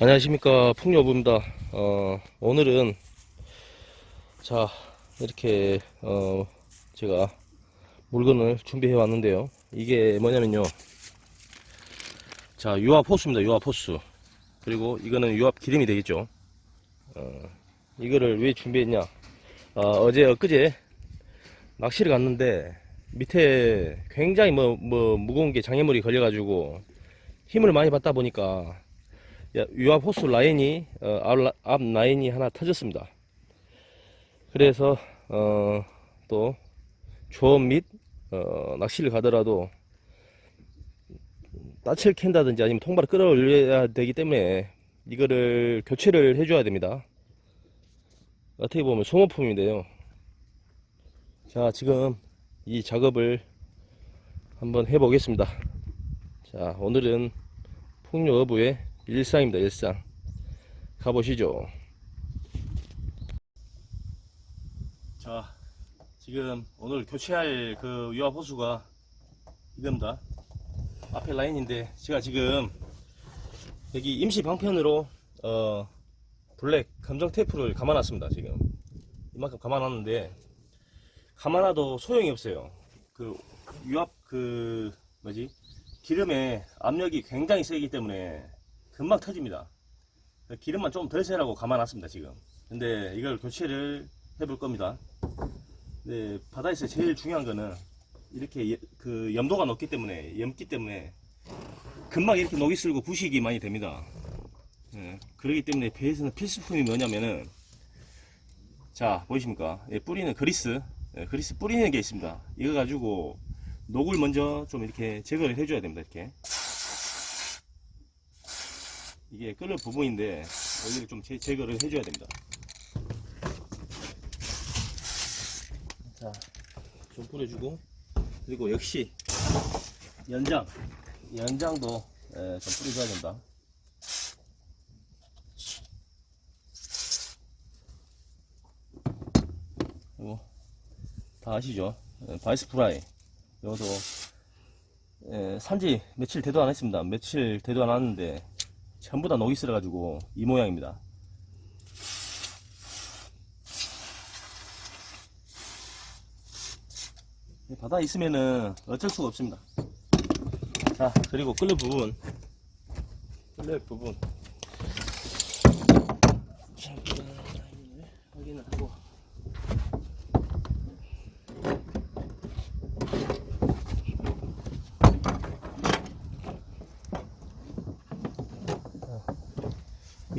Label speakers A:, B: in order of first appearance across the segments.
A: 안녕하십니까. 풍요부입니다. 어, 오늘은 자 이렇게 어, 제가 물건을 준비해 왔는데요. 이게 뭐냐면요. 자 유압 호스입니다. 유압 호스. 그리고 이거는 유압 기름이 되겠죠. 어, 이거를 왜 준비했냐. 어, 제 엊그제 낚시를 갔는데 밑에 굉장히 뭐, 뭐 무거운 게 장애물이 걸려 가지고 힘을 많이 받다 보니까 야, 유압 호스 라인이 어, 앞, 라- 앞 라인이 하나 터졌습니다. 그래서 어, 또 조업 및 어, 낚시를 가더라도 따칠 캔다든지 아니면 통발을 끌어올려야 되기 때문에 이거를 교체를 해줘야 됩니다. 어떻게 보면 소모품인데요. 자 지금 이 작업을 한번 해보겠습니다. 자 오늘은 풍요 어부의 일상입니다, 일상. 가보시죠. 자, 지금 오늘 교체할 그 유압 호수가 이겁니다. 앞에 라인인데, 제가 지금 여기 임시 방편으로, 어, 블랙 검정 테이프를 감아놨습니다, 지금. 이만큼 감아놨는데, 감아놔도 소용이 없어요. 그, 유압, 그, 뭐지? 기름의 압력이 굉장히 세기 때문에 금방 터집니다. 기름만 좀덜 세라고 감아놨습니다, 지금. 근데 이걸 교체를 해볼 겁니다. 네, 바다에서 제일 중요한 거는 이렇게 예- 그 염도가 높기 때문에, 염기 때문에 금방 이렇게 녹이 슬고 부식이 많이 됩니다. 예, 그렇기 때문에 배에서는 필수품이 뭐냐면은 자, 보이십니까? 예, 뿌리는 그리스, 예, 그리스 뿌리는 게 있습니다. 이거 가지고 녹을 먼저 좀 이렇게 제거를 해줘야 됩니다, 이렇게. 이게 끓을 부분인데 여기를 좀 제, 제거를 해줘야 됩니다. 자, 좀 뿌려주고 그리고 역시 연장, 연장도 예, 좀 뿌려줘야 된다. 그리고 다 아시죠? 예, 바이스 프라이 이것도 예, 산지 며칠 되도 안 했습니다. 며칠 되도 안 왔는데 전부 다 녹이 쓸어가지고 이 모양입니다. 바다에 있으면은 어쩔 수가 없습니다. 자, 그리고 끌려 부분. 끌려 부분. 자, 확인을 하고.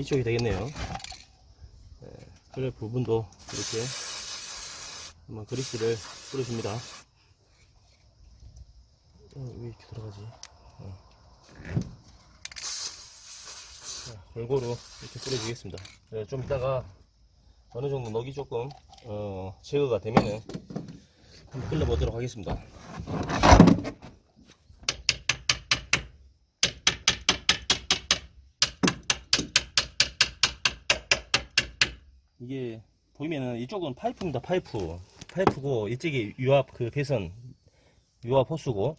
A: 이쪽이 되겠네요. 네, 그래 부분도 이렇게 한번 그리스를 뿌려줍니다. 어, 왜 이렇게 들어가지? 어. 자, 골고루 이렇게 뿌려주겠습니다. 네, 좀 이따가 어느 정도 녹이 조금 어, 제거가 되면은 한번 끌려보도록 하겠습니다. 이게 보이면은 이쪽은 파이프입니다 파이프. 파이프고 이쪽이 유압 그 배선 유압 호수고.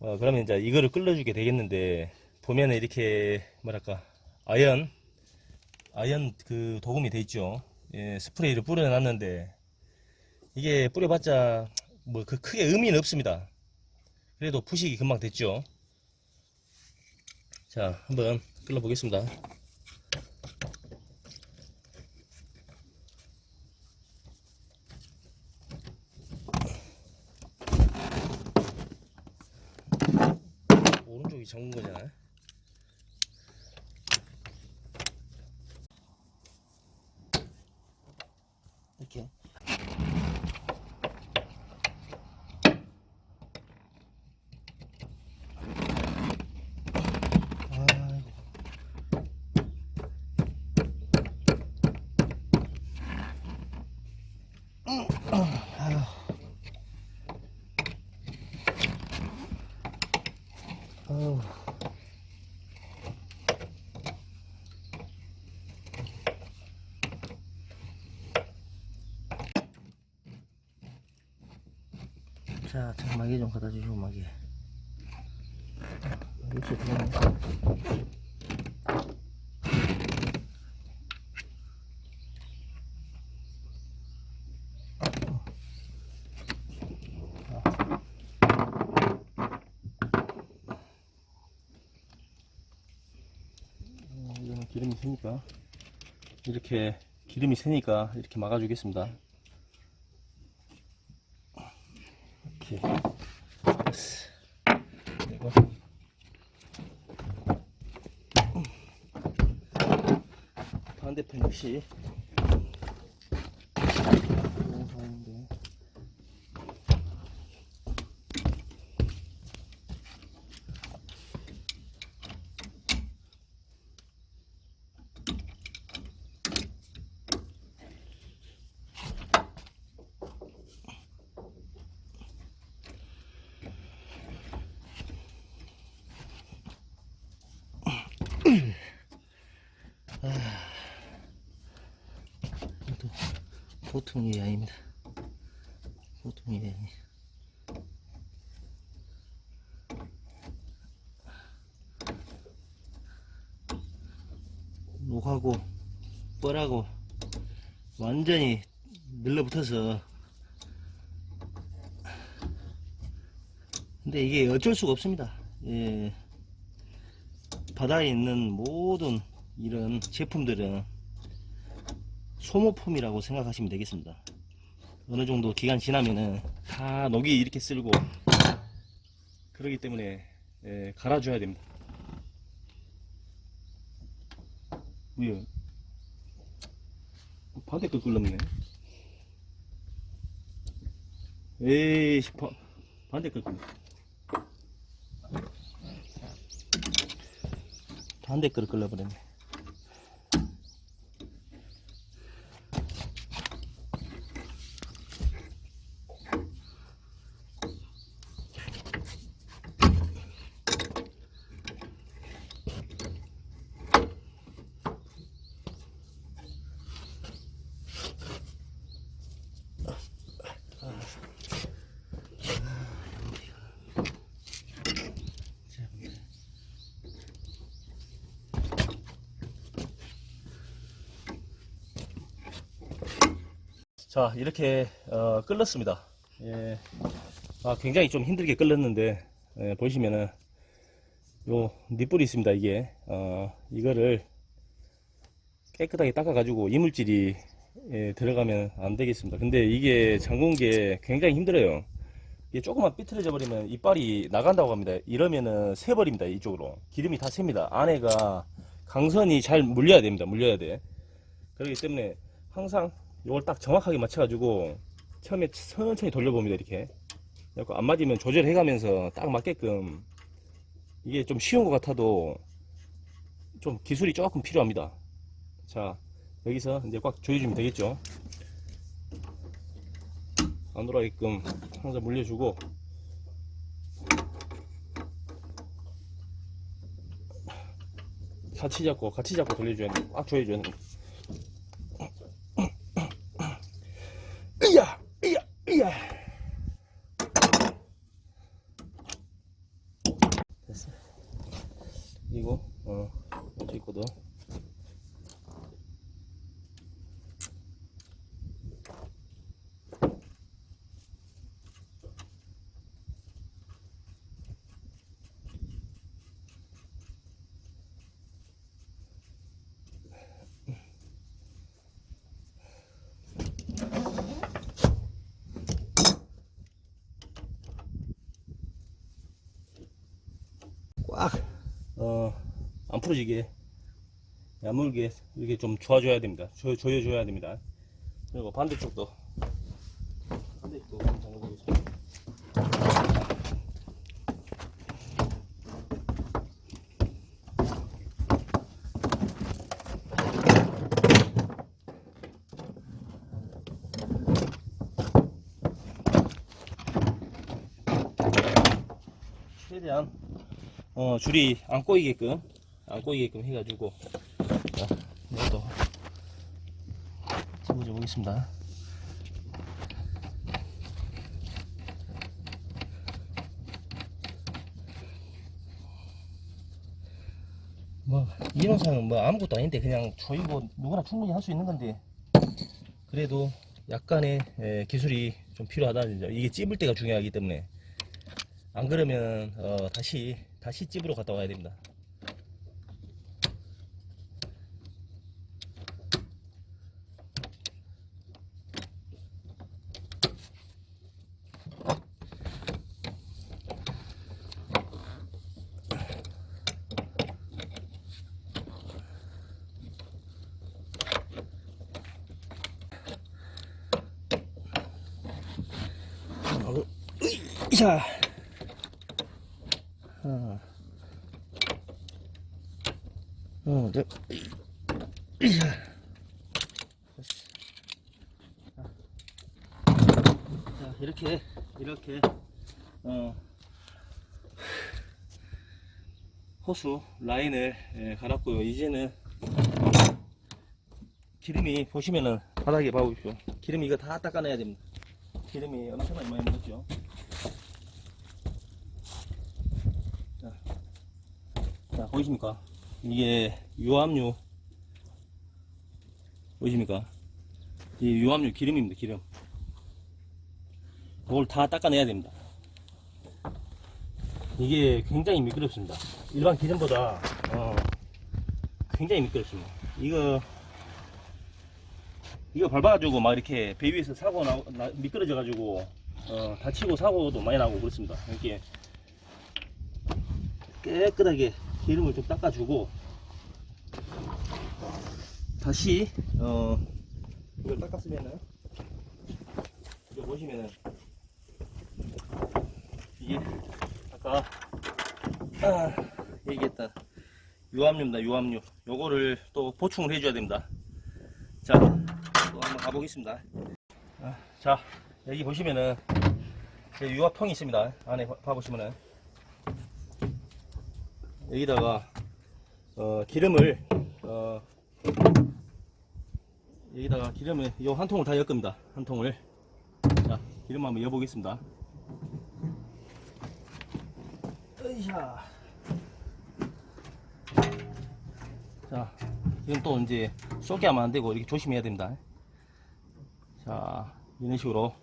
A: 어, 그러면 이제 이거를 끌어주게 되겠는데 보면은 이렇게 뭐랄까 아연 아연 그 도금이 돼 있죠. 예, 스프레이를 뿌려놨는데 이게 뿌려봤자 뭐 그 크게 의미는 없습니다. 그래도 부식이 금방 됐죠. 자 한번 끌어 보겠습니다 오른쪽이 잠근 거잖아. 이 아유. 자, 자, 마개 좀 갖다 주시고, 마개. 역시 그냥. 어, 이거는 기름이 새니까 이렇게 기름이 새니까 이렇게 막아주겠습니다. 이렇게. 그리고 반대편 역시 공사인데 또 보통 일이 아닙니다. 보통 일이 아니. 녹하고 뻘하고 완전히 늘러붙어서 근데 이게 어쩔 수가 없습니다. 예. 바다에 있는 모든 이런 제품들은 소모품이라고 생각하시면 되겠습니다. 어느 정도 기간 지나면은 다 녹이 이렇게 쓸고 그러기 때문에 예, 갈아줘야 됩니다. 왜? 반대 거 끌렸네. 에이, 바, 반대 거 끌렸네. 반대 거 자 이렇게 어, 끓였습니다. 예. 아, 굉장히 좀 힘들게 끓였는데 예, 보시면은 요 밑불이 있습니다 이게. 어, 이거를 깨끗하게 닦아 가지고 이물질이 예, 들어가면 안 되겠습니다. 근데 이게 잠근 게 굉장히 힘들어요. 이게 조금만 삐뚤어져 버리면 이빨이 나간다고 합니다. 이러면은 새 버립니다 이쪽으로. 기름이 다 셉니다. 안에가 강선이 잘 물려야 됩니다 물려야 돼. 그렇기 때문에 항상 이걸 딱 정확하게 맞춰가지고 처음에 천천히 돌려봅니다 이렇게 그래갖고 안 맞으면 조절해가면서 딱 맞게끔 이게 좀 쉬운 것 같아도 좀 기술이 조금 필요합니다 자 여기서 이제 꽉 조여주면 되겠죠 안 돌아가게끔 항상 물려주고 같이 잡고 같이 잡고 돌려줘야 돼. 꽉 조여줘야 돼. 풀어지게 야물게 이렇게 좀 조아줘야 됩니다. 조, 조여줘야 됩니다. 그리고 반대쪽도 반대쪽도 잠궈보겠습니다. 최대한 어, 줄이 안 꼬이게끔 안 꼬이게끔 해가지고 자, 이것도 집어줘 보겠습니다. 뭐 이론상은 뭐 아무것도 아닌데 그냥 뭐 누구나 충분히 할 수 있는 건데 그래도 약간의 에, 기술이 좀 필요하다는 점 이게 찝을 때가 중요하기 때문에 안 그러면 어, 다시 다시 찝으러 갔다 와야 됩니다. 어, 으이, 자, 하나, 어, 네, 으이, 자, 이렇게 이렇게 어, 호수 라인을 예, 갈았고요. 이제는 기름이 보시면은 바닥에 봐보십시오. 기름 이거 다 닦아내야 됩니다. 기름이 엄청나게 많이 묻었죠. 자, 보이십니까? 이게 유압류. 보이십니까? 이 유압류 기름입니다, 기름. 그걸 다 닦아내야 됩니다. 이게 굉장히 미끄럽습니다. 일반 기름보다, 어, 굉장히 미끄럽습니다. 이거, 이거 밟아가지고 막 이렇게 배 위에서 사고 나, 나 미끄러져가지고 어, 다치고 사고도 많이 나고 그렇습니다. 이렇게 깨끗하게 기름을 좀 닦아주고 다시 어, 이걸 닦았으면은 이거 보시면은 이게 아까 아, 얘기했던 유압류입니다. 유압류. 요거를 또 보충을 해줘야 됩니다. 자, 또 한번 가보겠습니다. 아, 자, 여기 보시면은 제 유압통이 있습니다. 안에 봐- 봐보시면은 여기다가 어, 기름을 어, 여기다가 기름을 요한 통을 다열 겁니다. 한 통을 자, 기름 한번 여보겠습니다. 으이샤. 자, 이건 또 이제 쏟게 하면 안 되고 이렇게 조심해야 됩니다. 자, 이런 식으로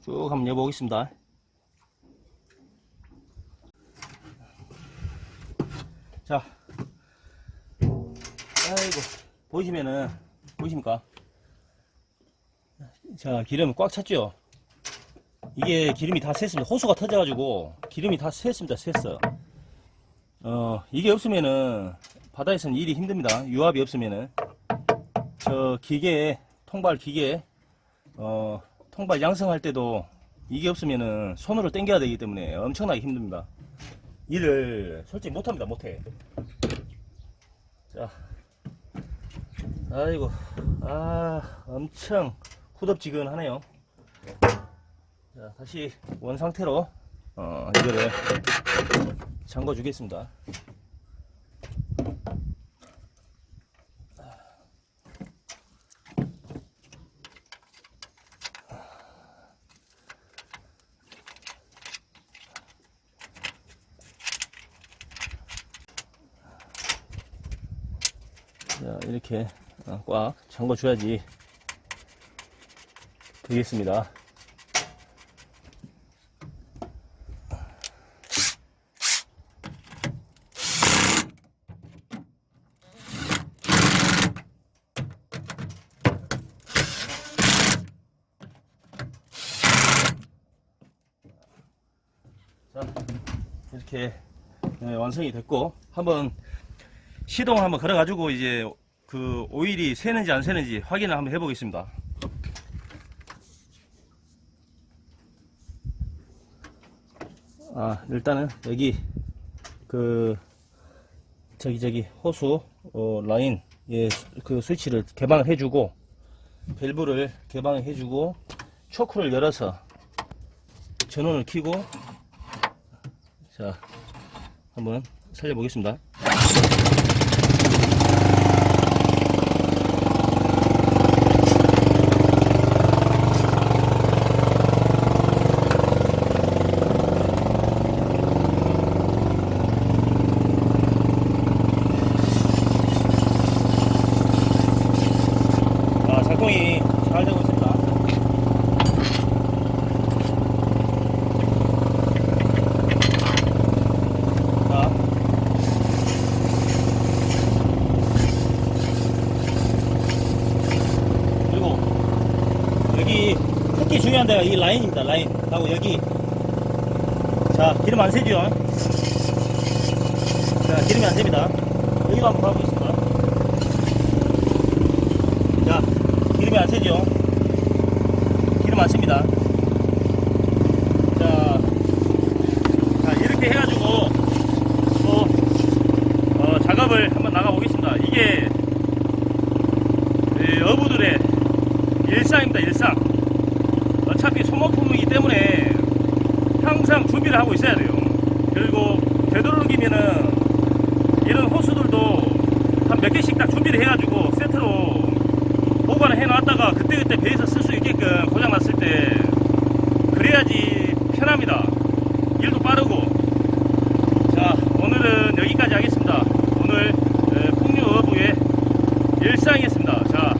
A: 쭉 한번 여보겠습니다. 자, 아이고, 보시면은, 보이십니까? 자, 기름 꽉 찼죠? 이게 기름이 다 샜습니다. 호수가 터져가지고 기름이 다 샜습니다. 샜어. 어, 이게 없으면은 바다에서는 일이 힘듭니다. 유압이 없으면은 저 기계 통발 기계 어, 통발 양성할 때도 이게 없으면은 손으로 당겨야 되기 때문에 엄청나게 힘듭니다. 일을 솔직히 못합니다. 못해. 자, 아이고, 아, 엄청 후덥지근하네요. 자, 다시 원 상태로 어, 이거를 잠궈 주겠습니다. 자, 이렇게 어, 꽉 잠궈 줘야지 되겠습니다. 자, 이렇게 네, 완성이 됐고 한번 시동을 한번 걸어가지고 이제 그 오일이 새는지 안 새는지 확인을 한번 해보겠습니다. 아 일단은 여기 그 저기 저기 호수 어, 라인 예, 그 스위치를 개방을 해주고 밸브를 개방을 해주고 초크를 열어서 전원을 켜고 자, 한번 살려보겠습니다. 아, 작동이 잘 되고 있습니다. 자. 그리고 여기 특히 중요한 데가 이 라인입니다. 라인. 하고 여기 자 기름 안 새죠? 자 기름이 안 셉니다. 여기도 한번 가보겠습니다. 자 기름이 안 새죠? 기름 안 셉니다. 일상입니다 일상. 어차피 소모품이기 때문에 항상 준비를 하고 있어야 돼요. 그리고 되도록이면은 이런 호수들도 한 몇 개씩 딱 준비를 해가지고 세트로 보관을 해놨다가 그때그때 배에서 쓸 수 있게끔 고장났을 때 그래야지 편합니다. 일도 빠르고. 자 오늘은 여기까지 하겠습니다. 오늘 풍류어부의 일상이었습니다. 자